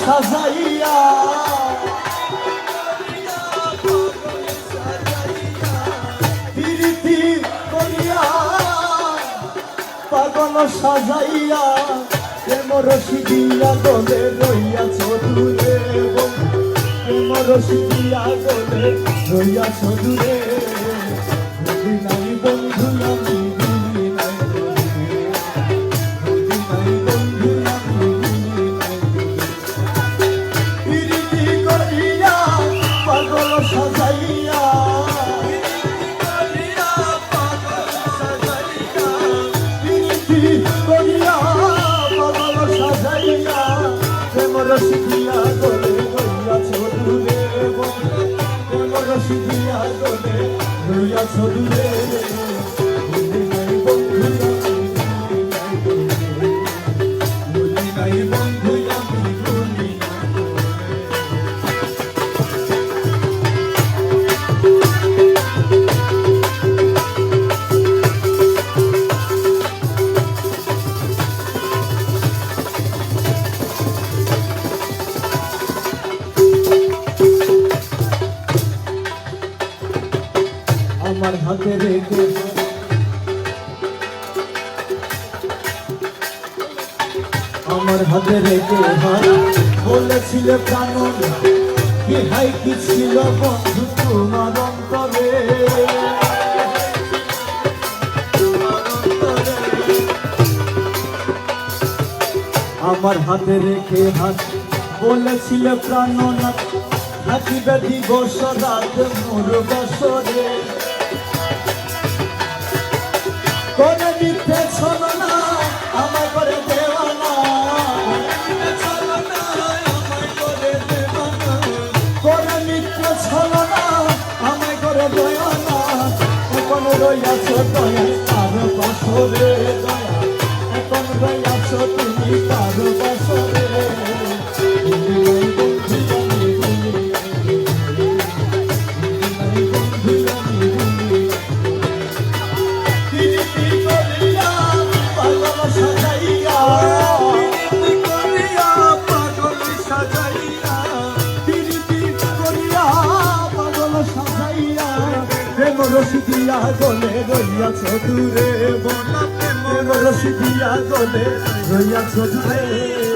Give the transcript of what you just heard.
সাজাইয়া। প্রীতি করিয়া পাগল সাজাইয়া প্রেম রসি দিয়া গলে রইয়াছ দূরে প্রেম রসি দিয়া গলে রইয়াছ দূরে রসিকিয়া গলে রইয়াছ দূরে প্রেম রসিকিয়া গলে রইয়াছ দূরে আমার হাতে রেখে আমার হাতে রেখে হাই বলেছিল কানন কি হাই কি ছিল বন্ধু তোমার অন্তরে? আমার হাতে রেখে হাত বলেছিল প্রাণনাথ থাকিবে দিবস রাত মোর বসরে রইয়াছ দয়া তার বছরে দয়া। এখন রইয়াছ তুমি তার বছরে রসি দিয়া গলে রইয়াছ দূরে বলা প্রেম রসি দিয়া গলে রইয়াছ দূরে